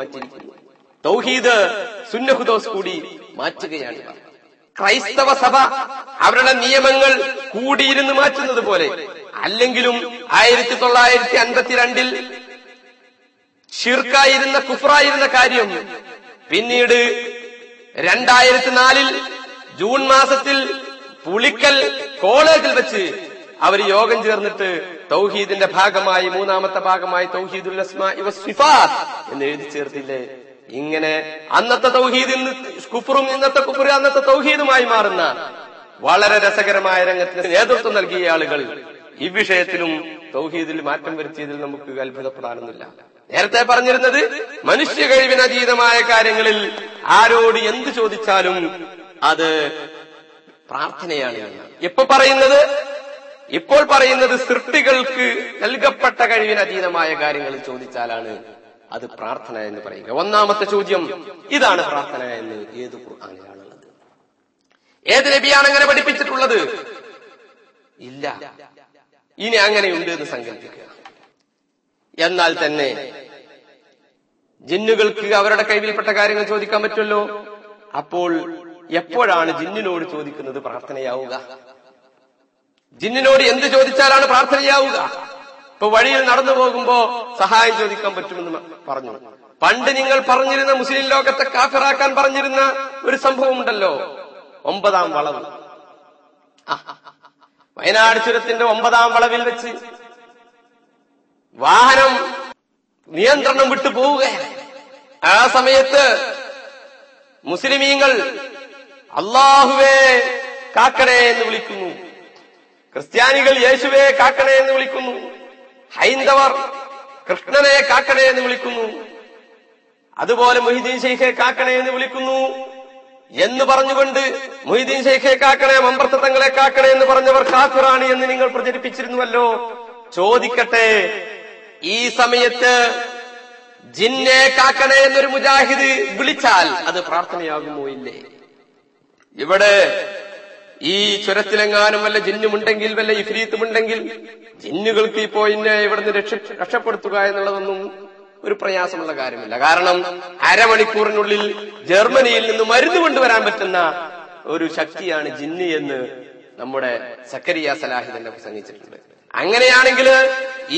മാറ്റിയിരിക്കുന്നു തൗഹീദ് സുന്നഹുദോസ് കൂടി മാറ്റുകയാണ്. ക്രൈസ്തവ സഭ അവരുടെ നിയമങ്ങൾ കൂടിയിരുന്ന് മാറ്റുന്നത് പോലെ അല്ലെങ്കിലും ആയിരത്തി തൊള്ളായിരത്തി അൻപത്തിരണ്ടിൽ ഷിർക്കായിരുന്ന കുഫറായിരുന്ന കാര്യം പിന്നീട് രണ്ടായിരത്തി നാലിൽ ജൂൺ മാസത്തിൽ പുളിക്കൽ കോളേജിൽ വെച്ച് അവർ യോഗം ചേർന്നിട്ട് തൗഹീദിന്റെ ഭാഗമായി മൂന്നാമത്തെ ഭാഗമായി തൗഹീദുൽ എന്ന് എഴുതി ചേർത്തില്ലേ ഇങ്ങനെ അന്നത്തെ തൗഹീദിൽ കുഫറും ഇന്നത്തെ കുഫർ അന്നത്തെ തൗഹീദുമായി മാറുന്ന വളരെ രസകരമായ രംഗത്തിന് നേതൃത്വം നൽകിയ ആളുകൾ ഈ വിഷയത്തിലും തൗഹീദിൽ മാറ്റം വരുത്തിയതിൽ നമുക്ക് അത്ഭുതപ്പെടാനൊന്നുമില്ല നേരത്തെ പറഞ്ഞിരുന്നത് മനുഷ്യ കഴിവിനതീതമായ കാര്യങ്ങളിൽ ആരോട് എന്ത് ചോദിച്ചാലും അത് പ്രാർത്ഥനയാണ്. ഇപ്പൊ പറയുന്നത് ഇപ്പോൾ പറയുന്നത് സൃഷ്ടികൾക്ക് നൽകപ്പെട്ട കഴിവിനതീതമായ കാര്യങ്ങൾ ചോദിച്ചാലാണ് അത് പ്രാർത്ഥന എന്ന് പറയുക. ഒന്നാമത്തെ ചോദ്യം ഇതാണ് പ്രാർത്ഥന എന്ന് ഏത് ഖുർആാനിലാണുള്ളത്? ഏത് നബിയാണ് അങ്ങനെ പഠിപ്പിച്ചിട്ടുള്ളത്? ഇല്ല. ഇനി അങ്ങനെയുണ്ട് എന്ന് സങ്കല്പിക്കുക. എന്നാൽ തന്നെ ജിന്നുകൾക്ക് അവരുടെ കൈവിൽപ്പെട്ട കാര്യങ്ങൾ ചോദിക്കാൻ പറ്റുമല്ലോ? അപ്പോൾ എപ്പോഴാണ് ജിന്നിനോട് ചോദിക്കുന്നത് പ്രാർത്ഥനയാവുക? ജിന്നിനോട് എന്ത് ചോദിച്ചാലാണ് പ്രാർത്ഥനയാവുക? ഇപ്പൊ വഴിയിൽ നടന്നു പോകുമ്പോ സഹായം ചോദിക്കാൻ പറ്റുമെന്ന് പറഞ്ഞു. പണ്ട് നിങ്ങൾ പറഞ്ഞിരുന്ന മുസ്ലിം ലോകത്തെ കാഫിറാക്കാൻ പറഞ്ഞിരുന്ന ഒരു സംഭവം ഉണ്ടല്ലോ ഒമ്പതാം വളവ്. വയനാട് ചുരത്തിന്റെ ഒമ്പതാം വളവിൽ വെച്ച് വാഹനം നിയന്ത്രണം വിട്ടു പോവുക ആ സമയത്ത് മുസ്ലിമീങ്ങൾ അള്ളാഹുവേ കാക്കണേ എന്ന് വിളിക്കുന്നു. ക്രിസ്ത്യാനികൾ യേശുവെ കാക്കണേ എന്ന് വിളിക്കുന്നു. ഹൈന്ദവർ കൃഷ്ണനെ കാക്കണേ എന്ന് വിളിക്കുന്നു. അതുപോലെ മൊഹിദ്ദീൻ ഷെയ്ഖെ കാക്കണേ എന്ന് വിളിക്കുന്നു. എന്ന് പറഞ്ഞുകൊണ്ട് മൊഹിദ്ദീൻ ഷെയ്ഖെ കാക്കണേ മമ്പർത്ത തങ്ങളെ കാക്കണേ എന്ന് പറഞ്ഞവർ കാഫിറാണ് എന്ന് നിങ്ങൾ പ്രചരിപ്പിച്ചിരുന്നുവല്ലോ. ചോദിക്കട്ടെ ഈ സമയത്ത് ജിന്നെ കാക്കണേ എന്നൊരു മുജാഹിദ് വിളിച്ചാൽ അത് പ്രാർത്ഥനയാകുമോ ഇല്ലേ? ഇവിടെ ഈ ചുരത്തിലെങ്ങാനും വല്ല ജിന്നുമുണ്ടെങ്കിൽ വല്ല ഇഫ്രീത്തുമുണ്ടെങ്കിൽ ജിന്നുകൾക്ക് ഇപ്പോ ഇന്നെ ഇവിടുന്ന് രക്ഷ രക്ഷപ്പെടുത്തുക എന്നുള്ളതൊന്നും ഒരു പ്രയാസമുള്ള കാര്യമില്ല. കാരണം അരമണിക്കൂറിനുള്ളിൽ ജർമ്മനിയിൽ നിന്ന് മരുന്ന് കൊണ്ടുവരാൻ പറ്റുന്ന ഒരു ശക്തിയാണ് ജിന്ന് എന്ന് നമ്മുടെ സക്കരിയ സലാഹി തന്നെ പ്രസംഗിച്ചിട്ടുണ്ട്. അങ്ങനെയാണെങ്കിൽ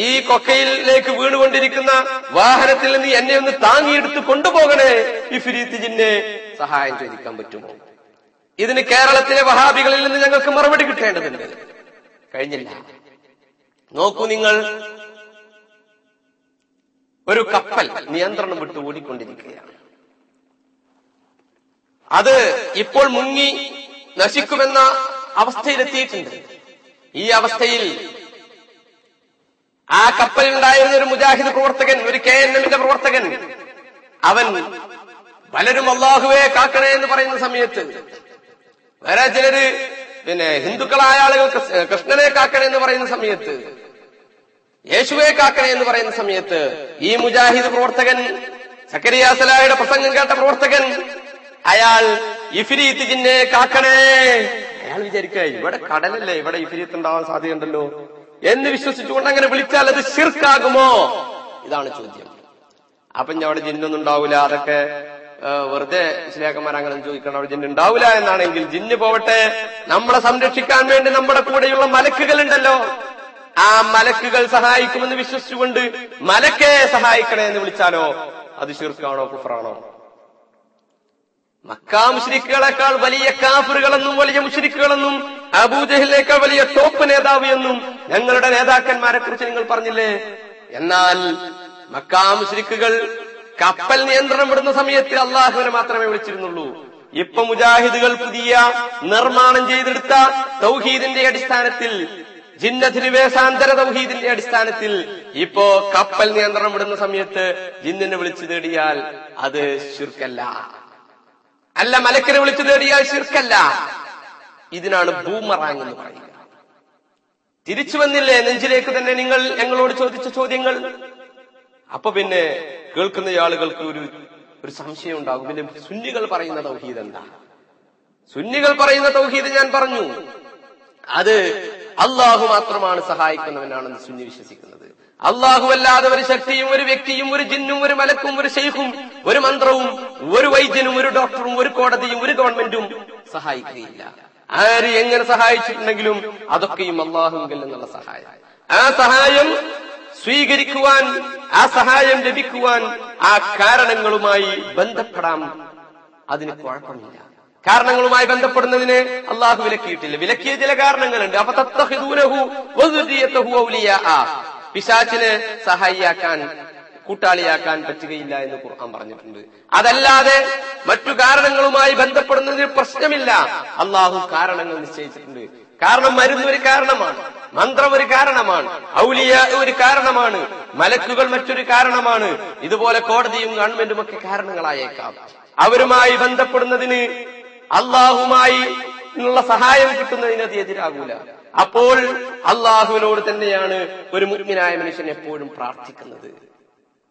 ഈ കൊക്കയിലേക്ക് വീണുകൊണ്ടിരിക്കുന്ന വാഹനത്തിൽ നിന്ന് എന്നെ ഒന്ന് താങ്ങിയെടുത്ത് കൊണ്ടുപോകണേ ഈ ഫിരീത്ത് ജിന്നെ സഹായം ചോദിക്കാൻ പറ്റുമോ? ഇതിന് കേരളത്തിലെ വഹാബികളിൽ നിന്ന് ഞങ്ങൾക്ക് മറുപടി കിട്ടേണ്ടതുണ്ട്. കഴിഞ്ഞില്ല. നോക്കൂ നിങ്ങൾ. ഒരു കപ്പൽ നിയന്ത്രണം വിട്ട് ഓടിക്കൊണ്ടിരിക്കുകയാണ്. അത് ഇപ്പോൾ മുങ്ങി നശിക്കുമെന്ന അവസ്ഥയിലെത്തിയിട്ടുണ്ട്. ഈ അവസ്ഥയിൽ ആ കപ്പലിലുണ്ടായിരുന്ന ഒരു മുജാഹിദ് പ്രവർത്തകൻ ഒരു കെ എൻ എമ്മിന്റെ പ്രവർത്തകൻ അവൻ പലരും അള്ളാഹുവെ കാക്കണേ എന്ന് പറയുന്ന സമയത്ത് വേറെ ചിലര് പിന്നെ ഹിന്ദുക്കളായ ആളുകൾ കൃഷ്ണനെ കാക്കണേ എന്ന് പറയുന്ന സമയത്ത് യേശുവെ കാക്കണേ എന്ന് പറയുന്ന സമയത്ത് ഈ മുജാഹിദ് പ്രവർത്തകൻ സക്കരിയ സലായുടെ പ്രസംഗം കേട്ട പ്രവർത്തകൻ അയാൾ ഇഫിരീത്ത് കാക്കണേ. അയാൾ വിചാരിക്കുക ഇവിടെ കടലല്ലേ ഇവിടെ ഇഫിരീത്ത് ഉണ്ടാവാൻ സാധ്യതയുണ്ടല്ലോ എന്ന് വിശ്വസിച്ചുകൊണ്ട് അങ്ങനെ വിളിച്ചാൽ അത് ശിർക്കാകുമോ? ഇതാണ് ചോദ്യം. അപ്പൊ ഞാൻ അവിടെ ജിന്നൊന്നും ഉണ്ടാവില്ല അതൊക്കെ വെറുതെ ഇസ്ലാക്കന്മാർ അങ്ങനെ ചോദിക്കണം അവിടെ ജിന്ന് ഉണ്ടാവില്ല എന്നാണെങ്കിൽ ജിന്ന് പോവട്ടെ. നമ്മളെ സംരക്ഷിക്കാൻ വേണ്ടി നമ്മുടെ കൂടെയുള്ള മലക്കുകൾ ഉണ്ടല്ലോ ആ മലക്കുകൾ സഹായിക്കുമെന്ന് വിശ്വസിച്ചുകൊണ്ട് മലക്കെ സഹായിക്കണേ എന്ന് വിളിച്ചാലോ? അത് ശീർക്കാണോ കുഫറാണോ മക്കാ മുഷ്രിക്കുകളെക്കാൾ വലിയ കാഫറുകളെന്നും വലിയ മുഷ്രിക്കുകളെന്നും അബൂജഹിലേക്കാൾ വലിയ ടോപ്പ് നേതാവ് എന്നും ഞങ്ങളുടെ നേതാക്കന്മാരെ കുറിച്ച് നിങ്ങൾ പറഞ്ഞില്ലേ? എന്നാൽ മക്കാ മുഷ്രിക്കുകൾ കപ്പൽ നിയന്ത്രണം വിടുന്ന സമയത്ത് അള്ളാഹുവിനെ മാത്രമേ വിളിച്ചിരുന്നുള്ളൂ. ഇപ്പൊ മുജാഹിദുകൾ പുതിയ നിർമ്മാണം ചെയ്തെടുത്ത തൗഹീദിന്റെ അടിസ്ഥാനത്തിൽ ജിന്നധിനിവേശാന്തര തൗഹീദിന്റെ അടിസ്ഥാനത്തിൽ ഇപ്പോ കപ്പൽ നിയന്ത്രണം വിടുന്ന സമയത്ത് ജിന്നിനെ വിളിച്ചു തേടിയാൽ അത് ശുർക്കല്ല. അല്ല മലക്കിനെ വിളിച്ചു തേടിയാൽ ശുർക്കല്ല. ഇതിനാണ് ബൂമറാങ് എന്ന് പറയുന്നത് തിരിച്ചു വന്നില്ലേ നെഞ്ചിലേക്ക് തന്നെ നിങ്ങൾ ഞങ്ങളോട് ചോദിച്ച ചോദ്യങ്ങൾ? അപ്പൊ പിന്നെ കേൾക്കുന്ന ആളുകൾക്ക് ഒരു ഒരു സംശയം ഉണ്ടാകും. പിന്നെ സുന്നികൾ പറയുന്ന തൗഹീദ് എന്താ? സുന്നികൾ പറയുന്ന തൗഹീദ് ഞാൻ പറഞ്ഞു. അത് അള്ളാഹു മാത്രമാണ് സഹായിക്കുന്നവനാണെന്ന് സുന്നി വിശ്വസിക്കുന്നത്. അള്ളാഹു അല്ലാതെ ഒരു ശക്തിയും ഒരു വ്യക്തിയും ഒരു ജിന്നും ഒരു മലക്കും ഒരു ഷെയ്ഖും ഒരു മന്ത്രവും ഒരു വൈദ്യനും ഒരു ഡോക്ടറും ഒരു കോടതിയും ഒരു ഗവൺമെന്റും സഹായിക്കുകയില്ല. ആര് എങ്ങനെ സഹായിച്ചിട്ടുണ്ടെങ്കിലും അതൊക്കെയും അള്ളാഹുങ്കൽ എന്നുള്ള സഹായം. ആ സഹായം സ്വീകരിക്കുവാൻ ആ സഹായം ലഭിക്കുവാൻ ആ കാരണങ്ങളുമായി ബന്ധപ്പെടാം. അതിന് കുഴപ്പമില്ല. കാരണങ്ങളുമായി ബന്ധപ്പെടുന്നതിന് അള്ളാഹു വിലക്കിയിട്ടില്ല. വിലക്കിയ ചില കാരണങ്ങളുണ്ട്. പിശാചിനെ സഹായിയാക്കാൻ കൂട്ടാളിയാക്കാൻ പറ്റുകയില്ല എന്ന് ഖുർആൻ പറഞ്ഞിട്ടുണ്ട്. അതല്ലാതെ മറ്റു കാരണങ്ങളുമായി ബന്ധപ്പെടുന്നതിന് പ്രശ്നമില്ല. അള്ളാഹു കാരണങ്ങൾ നിശ്ചയിച്ചിട്ടുണ്ട്. കാരണം മരുന്ന് ഒരു കാരണമാണ്. മന്ത്രം ഒരു കാരണമാണ്. ഔലിയ ഒരു കാരണമാണ്. മലക്കുകൾ മറ്റൊരു കാരണമാണ്. ഇതുപോലെ കോടതിയും ഗവൺമെന്റും ഒക്കെ കാരണങ്ങളായേക്കാം. അവരുമായി ബന്ധപ്പെടുന്നതിന് അള്ളാഹുമായി ഉള്ള സഹായം കിട്ടുന്നതിന് അത് എതിരാകൂല. അപ്പോൾ അള്ളാഹുവിനോട് തന്നെയാണ് ഒരു മുരുമിനായ മനുഷ്യൻ എപ്പോഴും പ്രാർത്ഥിക്കുന്നത്.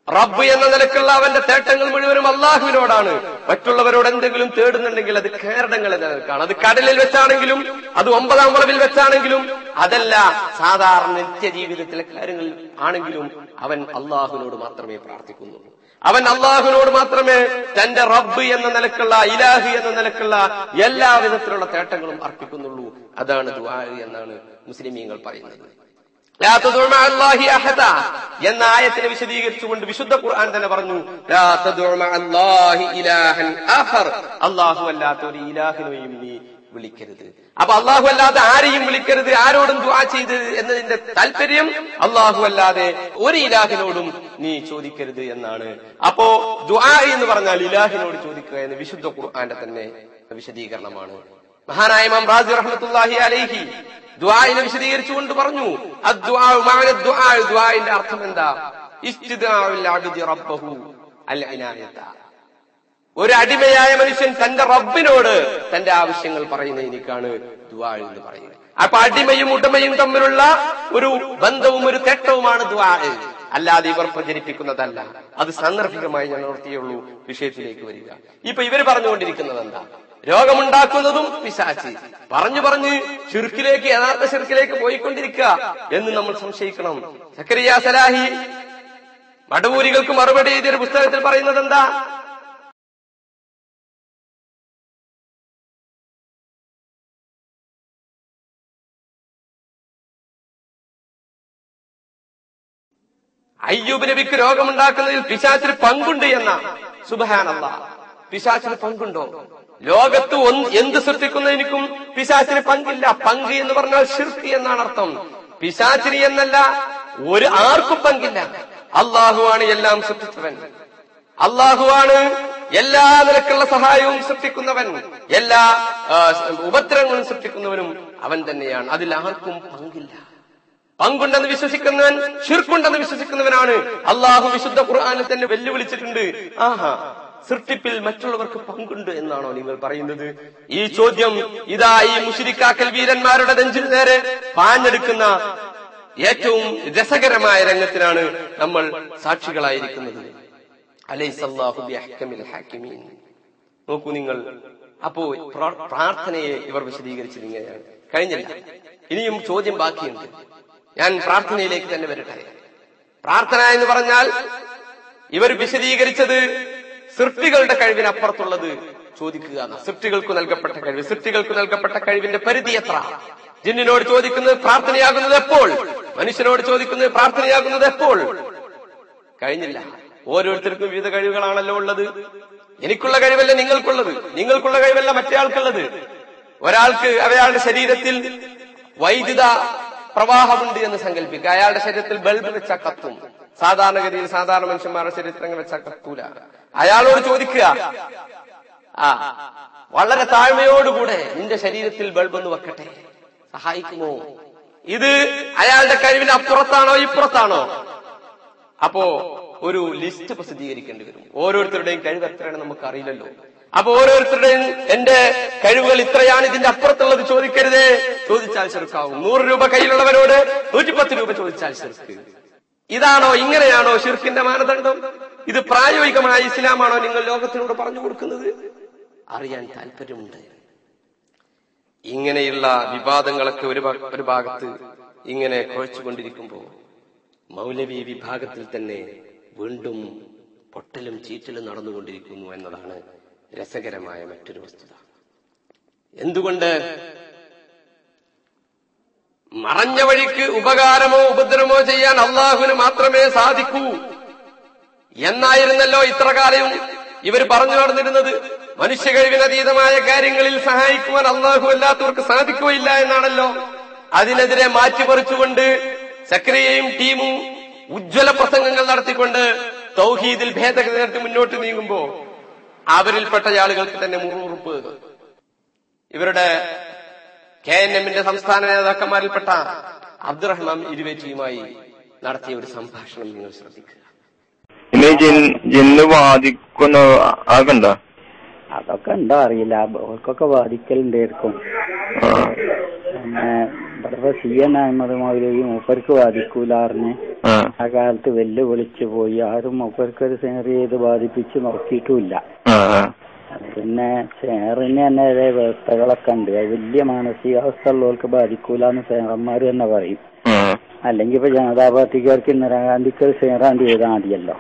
റബ്ബ് എന്ന നിലക്കുള്ള അവന്റെ തേട്ടങ്ങൾ മുഴുവനും അള്ളാഹുവിനോടാണ്. മറ്റുള്ളവരോട് എന്തെങ്കിലും തേടുന്നുണ്ടെങ്കിൽ അത് കേരടങ്ങൾ എന്ന അത് കടലിൽ വെച്ചാണെങ്കിലും അത് ഒമ്പതാം വളവിൽ വെച്ചാണെങ്കിലും അതല്ല സാധാരണ നിത്യജീവിതത്തിലെ കാര്യങ്ങൾ ആണെങ്കിലും അവൻ അള്ളാഹുവിനോട് മാത്രമേ പ്രാർത്ഥിക്കുന്നുള്ളൂ. അവൻ അള്ളാഹുവിനോട് മാത്രമേ തന്റെ റബ്ബ് എന്ന നിലക്കുള്ള ഇലാഹ് എന്ന നിലക്കുള്ള എല്ലാ വിധത്തിലുള്ള തേട്ടങ്ങളും അർപ്പിക്കുന്നുള്ളൂ. അതാണ് ദുആ എന്നാണ് മുസ്ലിമീങ്ങൾ പറയുന്നത്. എന്ന ആയത്തിനെ വിശദീകരിച്ചുകൊണ്ട് വിശുദ്ധ ഖുർആൻ തന്നെ പറഞ്ഞു അല്ലാഹു അല്ലാത്ത ഒരു ഇലാഹിനെയും നീ വിളിക്കരുത്. അപ്പൊ അള്ളാഹു അല്ലാതെ ആരെയും വിളിക്കരുത് ആരോടും ദുആ ചെയ്ത് എന്നതിന്റെ താല്പര്യം അള്ളാഹു അല്ലാതെ ഒരു ഇലാഹിനോടും നീ ചോദിക്കരുത് എന്നാണ്. അപ്പോ ദുആ എന്ന് പറഞ്ഞാൽ ഇലാഹിനോട് ചോദിക്കുക എന്ന് വിശുദ്ധ ഖുർആന്റെ തന്നെ വിശദീകരണമാണ്. മഹാനായ ഇമാം റാസി റഹ്മത്തുള്ളാഹി അലൈഹി ദുആഇനെ വിശദീകരിച്ചുകൊണ്ട് പറഞ്ഞു. ദുആഇന്റെ അർത്ഥം എന്താ? ഒരു അടിമയായ മനുഷ്യൻ തന്റെ റബ്ബിനോട് തന്റെ ആവശ്യങ്ങൾ പറയുന്നതിനേക്കാണ് ദുആ എന്ന് പറയുന്നത്. അപ്പൊ അടിമയും ഉടമയും തമ്മിലുള്ള ഒരു ബന്ധവും ഒരു തെട്ടവുമാണ് ദുആ. അല്ലാതെ ഇവർ പ്രചരിപ്പിക്കുന്നതല്ല. അത് സാന്ദർഭികമായി ഞാൻ ഓർത്തിയുള്ളൂ വിഷയത്തിലേക്ക് വരിക. ഇപ്പൊ ഇവർ പറഞ്ഞുകൊണ്ടിരിക്കുന്നത് എന്താ? രോഗമുണ്ടാക്കുന്നതും പിശാച്ച് പറഞ്ഞു പറഞ്ഞ് ചുരുക്കിലേക്ക് യഥാർത്ഥ ചുരുക്കിലേക്ക് പോയിക്കൊണ്ടിരിക്കുക എന്ന് നമ്മൾ സംശയിക്കണം. സക്കരിയ സലാഹി മടവൂരികൾക്ക് മറുപടി എഴുതിയൊരു പുസ്തകത്തിൽ പറയുന്നത് എന്താ അയ്യൂബ് നബിക്ക് രോഗമുണ്ടാക്കുന്നതിൽ പിശാച്ചിന് പങ്കുണ്ട് എന്ന സുബഹാനല്ല പിശാച്ചിന് പങ്കുണ്ടോ? ലോകത്ത് എന്ത് സൃഷ്ടിക്കുന്നതിനും പിശാച്ചിന് പങ്കില്ല. പങ്ക് എന്ന് പറഞ്ഞാൽ ഷിർക്ക് എന്നാണ് അർത്ഥം. പിശാച്ചിന് എന്നല്ല ഒരു ആർക്കും പങ്കില്ല. അള്ളാഹുവാണ് എല്ലാം സൃഷ്ടിച്ചവൻ. അള്ളാഹുവാണ് എല്ലാ നിലക്കുള്ള സഹായവും സൃഷ്ടിക്കുന്നവൻ. എല്ലാ ഉപദ്രവങ്ങളും സൃഷ്ടിക്കുന്നവനും അവൻ തന്നെയാണ്. അതിൽ ആർക്കും പങ്കില്ല. പങ്കുണ്ടെന്ന് വിശ്വസിക്കുന്നവൻ ഷിർക്കുണ്ടെന്ന് വിശ്വസിക്കുന്നവനാണ്. അള്ളാഹു വിശുദ്ധ ഖുർആാനിൽ തന്നെ വെല്ലുവിളിച്ചിട്ടുണ്ട്. ആഹാ സൃഷ്ടിപ്പിൽ മറ്റുള്ളവർക്ക് പങ്കുണ്ട് എന്നാണോ നിങ്ങൾ പറയുന്നത്? ഈ ചോദ്യം ഇതാ ഈ മുഷിരിക്കാക്കൽ വീരന്മാരുടെ നെഞ്ചിൽ നേരെ പാഞ്ഞെടുക്കുന്ന ഏറ്റവും രസകരമായ രംഗത്തിനാണ് നമ്മൾ സാക്ഷികളായിരിക്കുന്നത്. നോക്കൂ നിങ്ങൾ. അപ്പോ പ്രാർത്ഥനയെ ഇവർ വിശദീകരിച്ചത് ഇങ്ങനെയാണ് കഴിഞ്ഞില്ല. ഇനിയും ചോദ്യം ബാക്കിയുണ്ട്. ഞാൻ പ്രാർത്ഥനയിലേക്ക് തന്നെ വരട്ടെ. പ്രാർത്ഥന എന്ന് പറഞ്ഞാൽ ഇവർ വിശദീകരിച്ചത് സൃഷ്ടികളുടെ കഴിവിനപ്പുറത്തുള്ളത് ചോദിക്കുക. സൃഷ്ടികൾക്ക് നൽകപ്പെട്ട കഴിവ്. സൃഷ്ടികൾക്ക് നൽകപ്പെട്ട കഴിവിന്റെ പരിധി എത്ര? ജിന്നിനോട് ചോദിക്കുന്നത് പ്രാർത്ഥനയാകുന്നത് എപ്പോൾ? മനുഷ്യനോട് ചോദിക്കുന്നത് പ്രാർത്ഥനയാകുന്നത് എപ്പോൾ? കഴിഞ്ഞില്ല. ഓരോരുത്തർക്കും വിവിധ കഴിവുകളാണല്ലോ ഉള്ളത്. എനിക്കുള്ള കഴിവല്ല നിങ്ങൾക്കുള്ളത്. നിങ്ങൾക്കുള്ള കഴിവല്ല മറ്റേയാൾക്കുള്ളത് ഒരാൾക്ക് അയാളുടെ ശരീരത്തിൽ വൈദ്യുത പ്രവാഹമുണ്ട് എന്ന് സങ്കല്പിക്കുക അയാളുടെ ശരീരത്തിൽ ബൾബ് വെച്ച കത്തും. സാധാരണഗതിയിൽ സാധാരണ മനുഷ്യന്മാരുടെ ചരിത്രങ്ങൾ വെച്ചാൽ കത്തൂല. അയാളോട് ചോദിക്കുക ആ വളരെ താഴ്മയോടുകൂടെ നിന്റെ ശരീരത്തിൽ ബൾബ് ഒന്ന് വെക്കട്ടെ? സഹായിക്കുമോ? ഇത് അയാളുടെ കഴിവിന് അപ്പുറത്താണോ ഇപ്പുറത്താണോ? അപ്പോ ഒരു ലിസ്റ്റ് പ്രസിദ്ധീകരിക്കേണ്ടി വരും. ഓരോരുത്തരുടെയും കഴിവ് എത്രയാണെന്ന് നമുക്ക് അറിയില്ലല്ലോ. അപ്പൊ ഓരോരുത്തരുടെയും എന്റെ കഴിവുകൾ ഇത്രയാണ് ഇതിന്റെ അപ്പുറത്തുള്ളത് ചോദിക്കരുതേ? ചോദിച്ചാൽ ചെറുക്കാവും. നൂറ് രൂപ കയ്യിലുള്ളവരോട് നൂറ്റിപ്പത്ത് രൂപ ചോദിച്ചാൽ ചെറുക്ക്. ഇതാണോ ഇങ്ങനെയാണോ ഷിർക്കിന്റെ മാനദണ്ഡം? ഇത് പ്രായോഗികമായ ഇസ്ലാമാണോ നിങ്ങൾ ലോകത്തിനോട് പറഞ്ഞു കൊടുക്കുന്നത്? അറിയാൻ താല്പര്യമുണ്ട് ഇങ്ങനെയുള്ള വിവാദങ്ങളൊക്കെ ഒരു ഒരു ഭാഗത്ത് ഇങ്ങനെ കുഴച്ചുകൊണ്ടിരിക്കുമ്പോൾ മൗലവി വിഭാഗത്തിൽ തന്നെ വീണ്ടും പൊട്ടലും ചീറ്റലും നടന്നുകൊണ്ടിരിക്കുന്നു എന്നതാണ് രസകരമായ മറ്റൊരു വസ്തുത. എന്തുകൊണ്ട് മറഞ്ഞ വഴിക്ക് ഉപകാരമോ ഉപദ്രവമോ ചെയ്യാൻ അള്ളാഹുവിന് മാത്രമേ സാധിക്കൂ. എന്നായിരുന്നല്ലോ ഇത്ര കാലവും ഇവർ പറഞ്ഞു നടന്നിരുന്നത്. മനുഷ്യ കഴിവിനതീതമായ കാര്യങ്ങളിൽ സഹായിക്കുവാൻ അള്ളാഹു അല്ലാത്തവർക്ക് സാധിക്കുകയില്ല എന്നാണല്ലോ. അതിനെതിരെ മാറ്റിമറിച്ചുകൊണ്ട് സക്രിയയും ടീമും ഉജ്ജ്വല പ്രസംഗങ്ങൾ നടത്തിക്കൊണ്ട് തൗഹീദിൽ ഭേദഗതി നടത്തി മുന്നോട്ട് നീങ്ങുമ്പോ അവരിൽപ്പെട്ട ആളുകൾക്ക് തന്നെ മുറുറുപ്പ്. ഇവരുടെ കെ എൻ എമ്മിന്റെ സംസ്ഥാന നേതാക്കന്മാരിൽപ്പെട്ട അബ്ദുറഹ്മാൻ ഇരുവേറ്റിയുമായി നടത്തിയ ഒരു സംഭാഷണം നിങ്ങൾ ശ്രദ്ധിക്കുക. ജിന്ന് ബാധിക്കുന്ന ആകണ്ടോ? അതൊക്കെ ഉണ്ടോ അറിയില്ല. അവർക്കൊക്കെ ബാധിക്കലുണ്ടായിരിക്കും ആ. പിന്നെ ഇവിടെ സി എൻ അഹമ്മദ് മൗലവി മൂപ്പർക്ക് ബാധിക്കൂല അറിഞ്ഞ് ആ. ആ കാലത്ത് വെല്ലുവിളിച്ചു പോയി. ആരും മൂപ്പർക്ക് ഒരു സെനറി ചെയ്ത് ബാധിപ്പിച്ച് നോക്കിയിട്ടുമില്ല പിന്നെ ഷെയറിന് തന്നെ അതേ വ്യവസ്ഥകളൊക്കെ ഉണ്ട് വലിയ മാനസികാവസ്ഥ ഉള്ളവർക്ക് ബാധിക്കൂല എന്ന് ഷെയർമാർ തന്നെ പറയും അല്ലെങ്കി അല്ലെങ്കിൽ ഇപ്പൊ ജനതാ പാർട്ടിക്കാർക്ക് ഇന്ദിരാഗാന്ധിക്ക് ഷെയറാണ്ട് ചെയ്താൽ മതിയല്ലോ.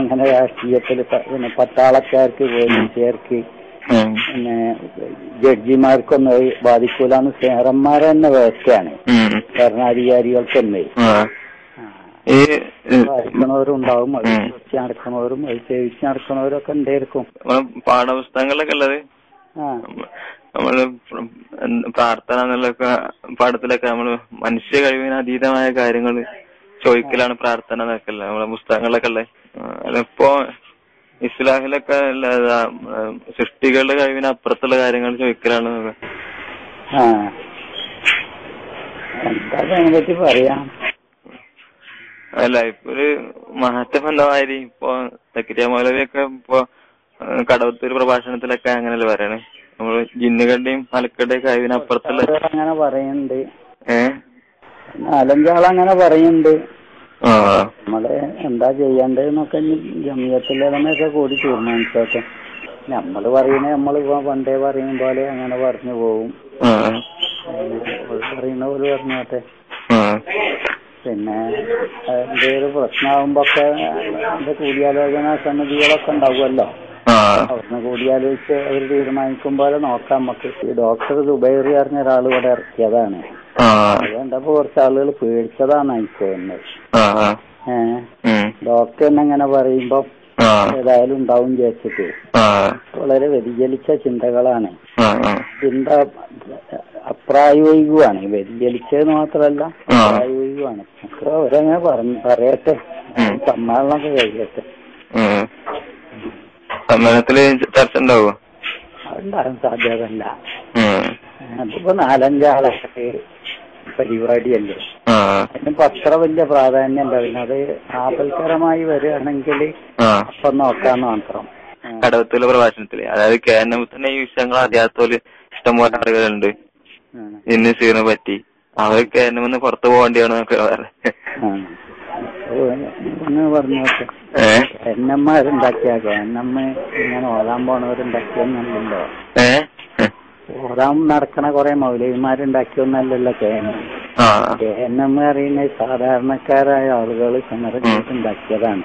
അങ്ങനെ രാഷ്ട്രീയത്തിൽ പിന്നെ പട്ടാളക്കാർക്ക് പോലീസുകാർക്ക്. പിന്നെ ജഡ്ജിമാർക്കൊന്നും ബാധിക്കൂലെന്ന് ഷെയർമാർ തന്നെ വ്യവസ്ഥയാണ്. ഭരണാധികാരികൾക്കൊന്നേ. ഈ ഉം, ബാധിക്കണവരുണ്ടാവും അത് ഉം. വെച്ച് നടക്കണവരും അത് സേവിച്ച് നടക്കണവരും ഒക്കെ ഉണ്ടായിരിക്കും. നമ്മളെ പാഠപുസ്തകങ്ങളിലൊക്കെ ഉള്ളത്? നമ്മൾ പ്രാർത്ഥന എന്നുള്ളൊക്കെ പാഠത്തിലൊക്കെ നമ്മൾ മനുഷ്യ കഴിവിന് അതീതമായ കാര്യങ്ങൾ ചോദിക്കലാണ് പ്രാർത്ഥന എന്നൊക്കെ അല്ലേ നമ്മളെ പുസ്തകങ്ങളിലൊക്കെ ഉള്ളത്. അതിപ്പോ ഇസ്ലാഹിലൊക്കെ സൃഷ്ടികളുടെ കഴിവിന് അപ്പുറത്തുള്ള കാര്യങ്ങൾ ചോദിക്കലാണ്. എന്താ അതിനെ പറ്റി പറയാം? അല്ല ഇപ്പൊ ഒരു മാറ്റം വന്ന മാതിരി ഇപ്പൊ സക്കരിയ മൗലവിയൊക്കെ ഇപ്പൊ കടവത്തൂർ പ്രഭാഷണത്തിലൊക്കെ അങ്ങനല്ലേ പറയണേ? നമ്മൾ ജിന്നുകളുടെയും മലക്കയുടെയും കഴിവിന് അപ്പുറത്തുള്ള അങ്ങനെ പറയുന്നുണ്ട് ഏഹ് നാലഞ്ചാളങ്ങനെ പറയുന്നുണ്ട് നമ്മൾ എന്താ ചെയ്യണ്ടെന്നൊക്കെ ജമിയത്തിലൊക്കെ കൂടി തീരുമാനിച്ചൊക്കെ നമ്മൾ പറയുന്ന നമ്മൾ പണ്ടേ പറയും പോലെ അങ്ങനെ പറഞ്ഞു പോവും. പറയുന്ന പോലെ പറഞ്ഞോട്ടെ. പിന്നെ എന്തൊരു ഒരു പ്രശ്നമാകുമ്പോ ഒക്കെ അതിന്റെ കൂടിയാലോചന സമിതികളൊക്കെ ഉണ്ടാവുമല്ലോ. അവിടുന്ന് കൂടിയാലോചിച്ച് അവർ തീരുമാനിക്കുമ്പോലെ നോക്കാം. നമുക്ക് ഈ ഡോക്ടർ ദുബൈറി അറിഞ്ഞ ഒരാൾ ഇവിടെ ഇറക്കിയതാണ്. അതുകൊണ്ടപ്പോ അത് കണ്ടപ്പോ കുറച്ച് ആളുകൾ പേടിച്ചതാണ് എനിക്ക് തോന്നുന്നത്. ഏഹ് ഡോക്ടർ തന്നെ അങ്ങനെ പറയുമ്പോ ഏതായാലും ഉണ്ടാവും വിചാരിച്ചിട്ട്. വളരെ വ്യതിചലിച്ച ചിന്തകളാണ്. ചിന്ത അപ്രായോഗികമാണ്. വ്യതിചലിച്ചത് മാത്രമല്ല ആ. അപ്രായോഗികമാണ്. അവരങ്ങനെ പറഞ്ഞു പറയട്ടെ. സമ്മേളനമൊക്കെ കഴിയട്ടെ. സമ്മേളനത്തിൽ ചർച്ച ഉണ്ടാവോ? അതുണ്ടാകാൻ സാധ്യതല്ല അതിപ്പോ നാലഞ്ചാളൊക്കെ പരിപാടിയല്ലേ? അതിനിപ്പോ അത്ര വലിയ പ്രാധാന്യം ഉണ്ടാവില്ല അത് ആപൽക്കരമായി വരികയാണെങ്കിൽ അപ്പൊ നോക്കാന്ന് മാത്രം. കടവത്തിലെ പ്രഭാഷണത്തിൽ. അതായത് കേരളം തന്നെ ഈ വിഷയങ്ങൾ അറിയാത്തോൽ ഇഷ്ടംപോലെ ആളുകളുണ്ട്. ഇന്ന് സീറിനെ പറ്റി. അവർ കേരളം ഒന്ന് പുറത്തു പോകേണ്ടിയാണ് നമുക്ക് വേറെ ആ. ഓ, ഒന്ന് പറഞ്ഞോട്ടെ ഏ? എന്നമ്മമാരുണ്ടാക്കിയ എന്നമ്മ ഇങ്ങനെ ഓടാൻ പോണവരുണ്ടാക്കിയെന്നുണ്ടല്ലോ ഏ? ഓതാൻ നടക്കണ കുറെ മൗലവിമാരുണ്ടാക്കിയൊന്നല്ലല്ലോ കേനം ആ. എം അറിയുന്ന സാധാരണക്കാരായ ആളുകൾ ഉണ്ടാക്കിയതാണ്.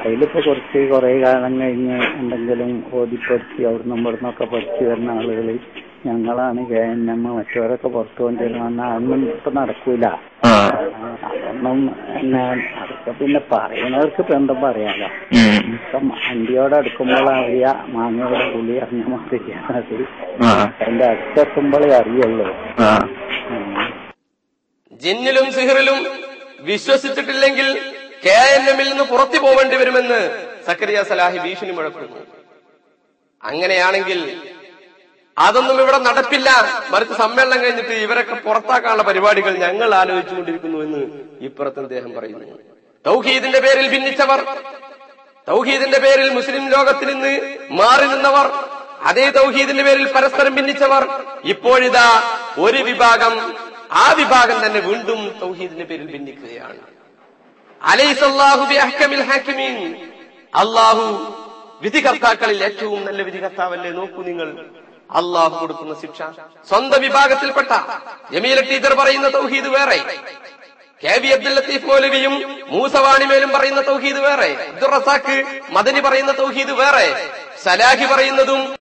അതിലിപ്പോ കുറച്ച് കുറെ കാലം കഴിഞ്ഞ് എന്തെങ്കിലും ഓതിപ്പടിച്ച് അവിടുന്ന് ഇവിടുന്നൊക്കെ പഠിച്ചു വരുന്ന ആളുകൾ ഞങ്ങളാണ് കെ എൻ എം മറ്റവരൊക്കെ പുറത്തു കൊണ്ടിരുന്ന അതൊന്നും ഇപ്പൊ നടക്കൂല. ആ. അതൊന്നും എന്നാ അതൊക്കെ പിന്നെ പറയുന്നവർക്ക് ഇപ്പൊ എന്താ പറയാലോ. ഇപ്പം അണ്ടിയോട് അടുക്കുമ്പോൾ അറിയ മാങ്ങയുടെ പുളി അറിഞ്ഞ മാതിരി എന്റെ അതിന്റെ അടുത്തെത്തുമ്പോഴേ അറിയുള്ളൂ. ജിന്നിലും സിഹറിലും വിശ്വസിച്ചിട്ടില്ലെങ്കിൽ കെ എൻ എമ്മിൽ നിന്ന് പുറത്തു പോവേണ്ടി വരുമെന്ന് സക്കരിയ സലാഹി ഭീഷണി മുഴക്കുന്നു. അങ്ങനെയാണെങ്കിൽ അതൊന്നും ഇവിടെ നടപ്പില്ല. മറിച്ച് സമ്മേളനം കഴിഞ്ഞിട്ട് ഇവരൊക്കെ പുറത്താക്കാനുള്ള പരിപാടികൾ ഞങ്ങൾ ആലോചിച്ചുകൊണ്ടിരിക്കുന്നു എന്ന് ഇപ്പുറത്ത് അദ്ദേഹം പറയുന്നു. തൗഹീദിന്റെ പേരിൽ ഭിന്നിച്ചവർ തൗഹീദിന്റെ പേരിൽ മുസ്ലിം ലോകത്തിൽ നിന്ന് മാറി നിന്നവർ അതേ തൗഹീദിന്റെ പേരിൽ പരസ്പരം ഭിന്നിച്ചവർ ഇപ്പോഴിതാ ഒരു വിഭാഗം ആ വിഭാഗം തന്നെ വീണ്ടും തൗഹീദിന്റെ പേരിൽ ഭിന്നിക്കുകയാണ്. അലൈസല്ലാഹു അള്ളാഹു വിധികർത്താക്കളിൽ ഏറ്റവും നല്ല വിധികർത്താവല്ലേ? നോക്കൂ നിങ്ങൾ. അള്ളാഹു കൊടുക്കുന്ന ശിക്ഷ. സ്വന്തം വിഭാഗത്തിൽപ്പെട്ട ജമീല ടീച്ചർ പറയുന്ന തൗഹീദ് വേറെ. കെ വി അബ്ദുൽ ലത്തീഫ് മൗലവിയും മൂസവാണിമേലും പറയുന്ന തൗഹീദ് വേറെ. അബ്ദുൾ മദനി പറയുന്ന തൗഹീദ് വേറെ. സലാഹി പറയുന്നതും